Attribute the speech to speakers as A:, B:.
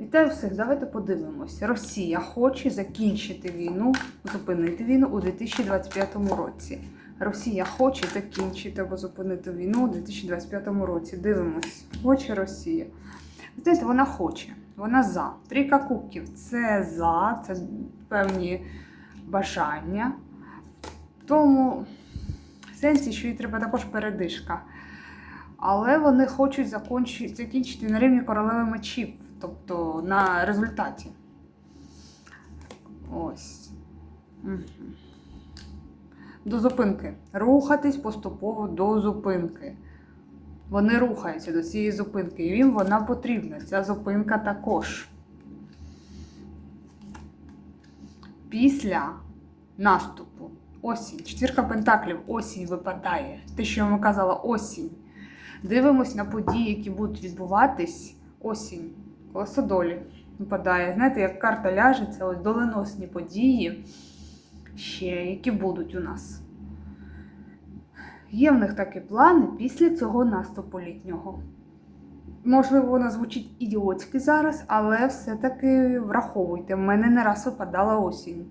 A: Вітаю всіх, давайте подивимося. Росія хоче закінчити війну, зупинити війну у 2025 році. Росія хоче закінчити або зупинити війну у 2025 році. Дивимось. Хоче Росія. Знаєте, вона хоче. Вона за. Трійка кубків це за, це певні бажання. Тому сенсі, що їй треба також передишка. Але вони хочуть закінчити на рівні королеви мечів, тобто на результаті. Ось. До зупинки. Рухатись поступово до зупинки. Вони рухаються до цієї зупинки, і їм вона потрібна. Ця зупинка також. Після наступу. Осінь. Четвірка пентаклів. Осінь випадає. Те, що я вам казала, осінь. Дивимось на події, які будуть відбуватись осінь. Колесо випадає. Знаєте, як карта ляже, це ось доленосні події, ще, які будуть у нас. Є в них такі плани після цього наступу літнього. Можливо, вона звучить ідіотськи зараз, але все-таки враховуйте, в мене не раз випадала осінь.